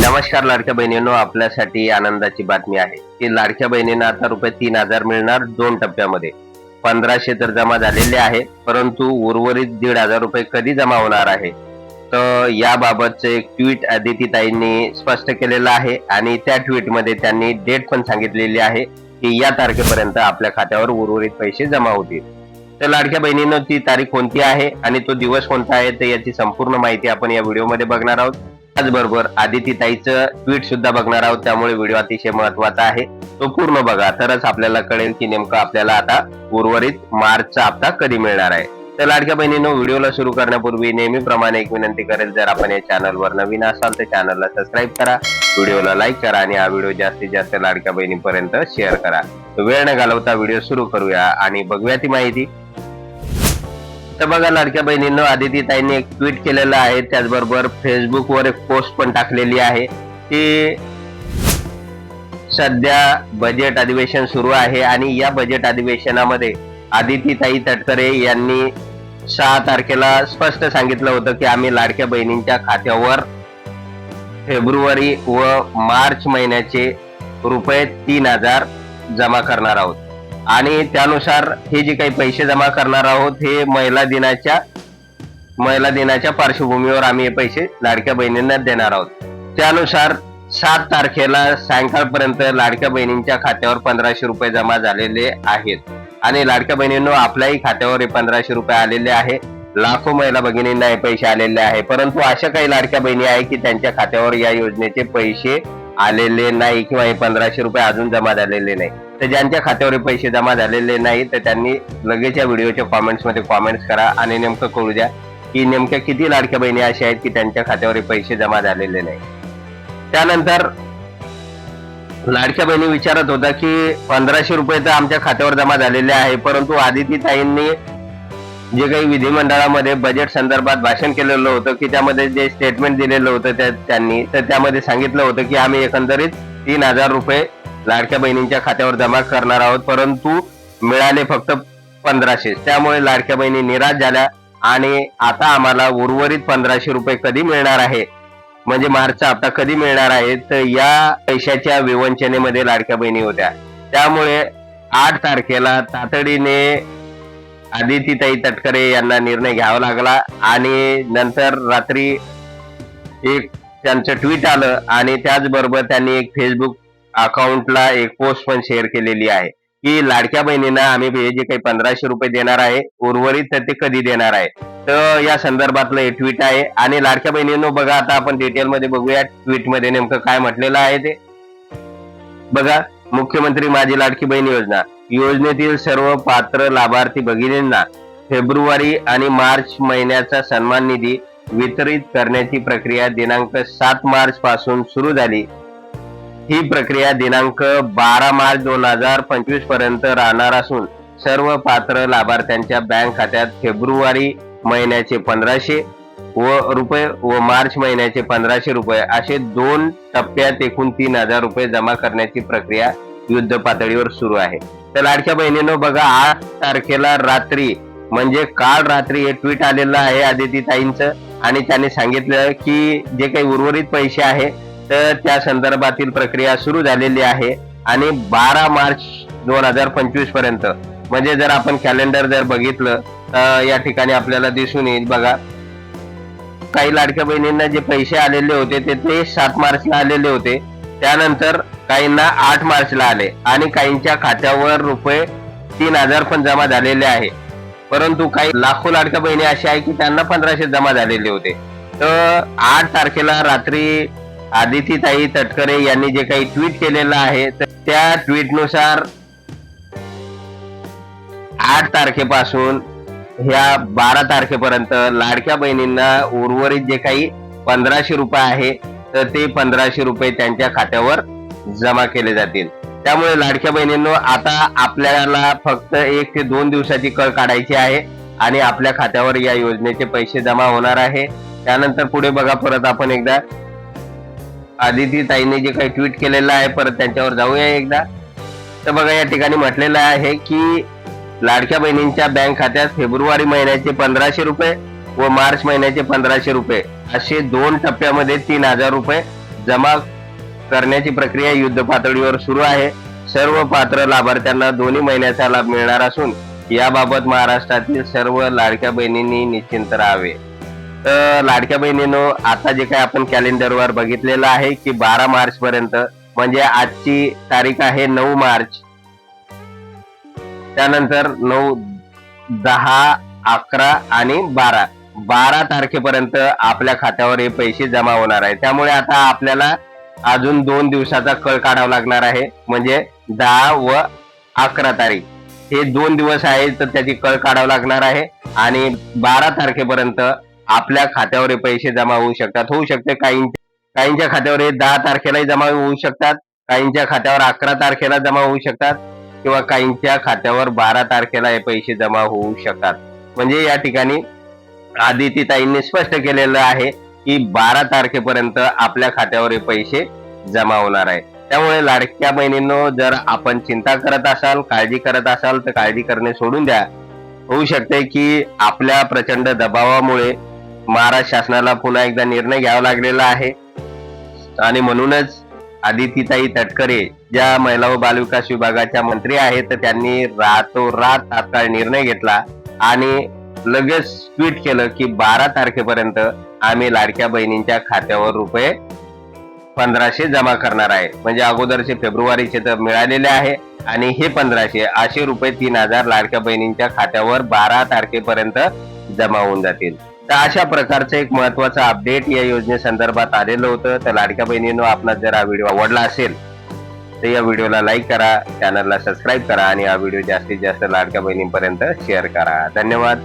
नमस्कार लाडक्या बहिणींनो आपल्यासाठी आनंदाची बातमी आहे की लाडक्या बहिणींना आता रुपये तीन हजार मिळणार दोन टप्प्यामध्ये. पंधराशे तर जमा झालेले आहे परंतु उर्वरित दीड हजार रुपये कधी जमा होणार आहे? तर याबाबतचं एक ट्विट अदितीताईंनी स्पष्ट केलेलं आहे आणि त्या ट्विटमध्ये त्यांनी डेट पण सांगितलेली आहे की या तारखेपर्यंत आपल्या खात्यावर उर्वरित पैसे जमा होतील. तर लाडक्या बहिणीनं ती तारीख कोणती आहे आणि तो दिवस कोणता आहे तर याची संपूर्ण माहिती आपण या व्हिडिओमध्ये बघणार आहोत. त्याचबरोबर आदिती ताईचं ट्विट सुद्धा बघणार आहोत. त्यामुळे व्हिडिओ अतिशय महत्त्वाचा आहे. तो पूर्ण बघा. तरच आपल्याला कळेल की नेमकं आपल्याला आता उर्वरित मार्चचा हप्ता कधी मिळणार आहे. तर लाडक्या बहिणीनं व्हिडिओला सुरू करण्यापूर्वी नेहमीप्रमाणे एक विनंती करेल जर आपण या चॅनलवर नवीन असाल तर चॅनलला सबस्क्राईब करा. व्हिडिओला लाईक करा आणि हा व्हिडिओ जास्तीत जास्त लाडक्या बहिणीपर्यंत शेअर करा. वेळ न घालवता व्हिडिओ सुरू करूया आणि बघूया ती माहिती. तर बघा लाडक्या बहिणींनो आदिती ताईंनी एक ट्विट केलेलं आहे. त्याचबरोबर फेसबुकवर एक पोस्ट पण टाकलेली आहे की सध्या बजेट अधिवेशन सुरू आहे आणि या बजेट अधिवेशनामध्ये आदितीताई तटकरे यांनी सहा तारखेला स्पष्ट सांगितलं होतं की आम्ही लाडक्या बहिणींच्या खात्यावर फेब्रुवारी व मार्च महिन्याचे रुपये तीन हजार जमा करणार आहोत. आणि त्यानुसार हे जे काही पैसे जमा करणार आहोत हे महिला दिनाच्या महिला दिनाच्या पार्श्वभूमीवर आम्ही हे पैसे लाडक्या बहिणींना देणार आहोत. त्यानुसार सात तारखेला सायंकाळपर्यंत लाडक्या बहिणींच्या खात्यावर पंधराशे रुपये जमा झालेले आहेत. आणि लाडक्या बहिणींनो आपल्याही खात्यावर हे पंधराशे रुपये आलेले आहे. लाखो महिला भगिनींना हे पैसे आलेले आहे. परंतु अशा काही लाडक्या बहिणी आहे की त्यांच्या खात्यावर या योजनेचे पैसे आलेले नाही किंवा हे पंधराशे रुपये अजून जमा झालेले नाही. तर ज्यांच्या खात्यावर पैसे जमा झालेले नाही तर त्यांनी लगेच या व्हिडिओच्या कॉमेंट्समध्ये कॉमेंट्स करा आणि नेमकं कळू द्या की नेमक्या किती लाडक्या बहिणी अशा आहेत की त्यांच्या खात्यावर पैसे जमा झालेले नाही. त्यानंतर लाडक्या बहिणी विचारत होता की पंधराशे रुपये तर आमच्या खात्यावर जमा झालेले आहे परंतु आदिती ताईंनी जे काही विधिमंडळामध्ये बजेट संदर्भात भाषण केलेलं होतं की त्यामध्ये जे स्टेटमेंट दिलेलं होतं त्यांनी तर त्यामध्ये सांगितलं होतं की आम्ही एकंदरीत तीन हजार रुपये लाडक्या बहिणींच्या खात्यावर जमा करणार आहोत परंतु मिळाले फक्त पंधराशे. त्यामुळे लाडक्या बहिणी निराश झाल्या आणि आता आम्हाला उर्वरित पंधराशे रुपये कधी मिळणार आहे? म्हणजे मार्चचा हप्ता कधी मिळणार आहे? तर या पैशाच्या विवंचनेमध्ये लाडक्या बहिणी होत्या. त्यामुळे आठ तारखेला तातडीने आदितीताई तटकरे यांना निर्णय घ्यावा लागला आणि नंतर रात्री एक त्यांचं ट्विट आलं आणि त्याचबरोबर त्यांनी एक फेसबुक अकाउंटला एक पोस्ट पण शेअर केलेली आहे. की लाडक्या बहिणींना आम्ही जे काही पंधराशे रुपये देणार आहे उर्वरित तर ते कधी देणार आहे? तर या संदर्भातलं हे ट्विट आहे. आणि लाडक्या बहिणींनो बघा आता आपण डिटेलमध्ये बघूया ट्विटमध्ये नेमकं काय म्हटलेलं आहे ते. बघा मुख्यमंत्री माझी लाडकी बहीण योजना. योजनेतील सर्व पात्र लाभार्थी भगिनींना फेब्रुवारी आणि मार्च महिन्याचा सन्मान निधी वितरित करण्याची प्रक्रिया दिनांक सात मार्च पासून सुरू झाली. ही प्रक्रिया दिनांक बारा मार्च दोन हजार पंचवीसपर्यंत राहणार असून सर्व पात्र लाभार्थ्यांच्या बँक खात्यात फेब्रुवारी महिन्याचे पंधराशे व रुपये व मार्च महिन्याचे पंधराशे रुपये असे दोन टप्प्यात एकूण तीन हजार रुपये जमा करण्याची प्रक्रिया युद्ध पातळीवर सुरू आहे. तर लाडक्या बहिणीनं बघा आठ तारखेला रात्री म्हणजे काल रात्री हे ट्विट आलेलं आहे आदिती ताईंचं आणि त्यांनी सांगितलं की जे काही उर्वरित पैसे आहे तर त्या संदर्भातील प्रक्रिया सुरू झालेली आहे आणि बारा मार्च दोन हजार पंचवीसपर्यंत म्हणजे जर आपण कॅलेंडर जर बघितलं तर या ठिकाणी आपल्याला दिसून येईल बघा. काही लाडक्या बहिणींना जे पैसे आलेले होते ते ते सात मार्चला आलेले होते. त्यानंतर काहींना आठ मार्चला आले आणि काहींच्या खात्यावर रुपये तीन हजार पण जमा झालेले आहे. परंतु काही लाखो लाडक्या बहिणी अशा आहे की त्यांना पंधराशे जमा झालेले होते. तर आठ तारखेला रात्री आदितीताई तटकरे यांनी जे काही ट्विट केलेलं आहे तर त्या ट्विटनुसार आठ तारखेपासून ह्या बारा तारखेपर्यंत लाडक्या बहिणींना उर्वरित जे काही पंधराशे रुपये आहे तर ते पंधराशे रुपये त्यांच्या खात्यावर जमा केले जातील. त्यामुळे लाडक्या बहिणींनो आता आपल्याला फक्त एक ते दोन दिवसाची कळ काढायची आहे आणि आपल्या खात्यावर या योजनेचे पैसे जमा होणार आहे. त्यानंतर पुढे बघा परत आपण एकदा आदिती ताईने जे काही ट्विट केलेलं आहे परत त्यांच्यावर जाऊया एकदा. तर बघा या ठिकाणी म्हटलेलं आहे की लाडक्या बहिणींच्या बँक खात्यात फेब्रुवारी महिन्याचे पंधराशे रुपये व मार्च महिन्याचे पंधराशे रुपये. असे दोन टप्प्यामध्ये तीन हजार रुपये जमा करण्याची प्रक्रिया युद्ध पातळीवर सुरू आहे. सर्व पात्र लाभार्थ्यांना दोन्ही महिन्याचा लाभ मिळणार असून याबाबत महाराष्ट्रातील सर्व लाडक्या बहिणींनी निश्चिंत राहावे. तर लाडक्या बहिणीनो आता जे काही आपण कॅलेंडरवर बघितलेलं आहे की बारा मार्च पर्यंत म्हणजे आजची तारीख आहे नऊ मार्च. त्यानंतर नऊ दहा अकरा आणि बारा. बारा तारखेपर्यंत आपल्या खात्यावर हे पैसे जमा होणार आहे. त्यामुळे आता आपल्याला अजून दोन दिवसाचा कळ काढावा लागणार आहे. म्हणजे दहा व अकरा तारीख. हे दोन दिवस आहेत तर त्याची कळ काढावं लागणार आहे. आणि बारा तारखेपर्यंत आपल्या खात्यावर पैसे जमा होऊ शकतात. होऊ शकते काही काहींच्या खात्यावर दहा तारखेलाही जमा होऊ शकतात. काहींच्या खात्यावर अकरा तारखेला जमा होऊ शकतात. किंवा काहींच्या खात्यावर बारा तारखेला हे पैसे जमा होऊ शकतात. म्हणजे या ठिकाणी आदिती ताईंनी स्पष्ट केलेलं आहे की बारा तारखेपर्यंत आपल्या खात्यावर हे पैसे जमा होणार आहे त्यामुळे लाडक्या बहिणींनो जर आपण चिंता करत असाल काळजी करत असाल तर काळजी करणे सोडून द्या. होऊ शकते की आपल्या प्रचंड दबावामुळे महाराष्ट्र शासनाला पुन्हा एकदा निर्णय घ्यावा लागलेला आहे. आणि म्हणूनच आदितीताई तटकरे ज्या महिला व बालविकास विभागाच्या मंत्री आहेत तर त्यांनी रातोरात तात्काळ निर्णय घेतला आणि लगेच ट्विट केलं की बारा तारखेपर्यंत आम्ही लाडक्या बहिणींच्या खात्यावर रुपये पंधराशे जमा करणार आहे. म्हणजे अगोदरचे फेब्रुवारीचे तर मिळालेले आहे आणि हे पंधराशे असे रुपये तीन हजार लाडक्या बहिणींच्या खात्यावर बारा तारखेपर्यंत जमा होऊन जातील. तर अशा प्रकारचं एक महत्वाचं अपडेट या योजनेसंदर्भात आलेलं होतं. तर लाडक्या बहिणींनो आपला जर हा व्हिडिओ आवडला असेल तर या व्हिडिओला लाईक करा चॅनलला सबस्क्राईब करा आणि हा व्हिडिओ जास्तीत जास्त लाडक्या बहिणींपर्यंत शेअर करा. धन्यवाद.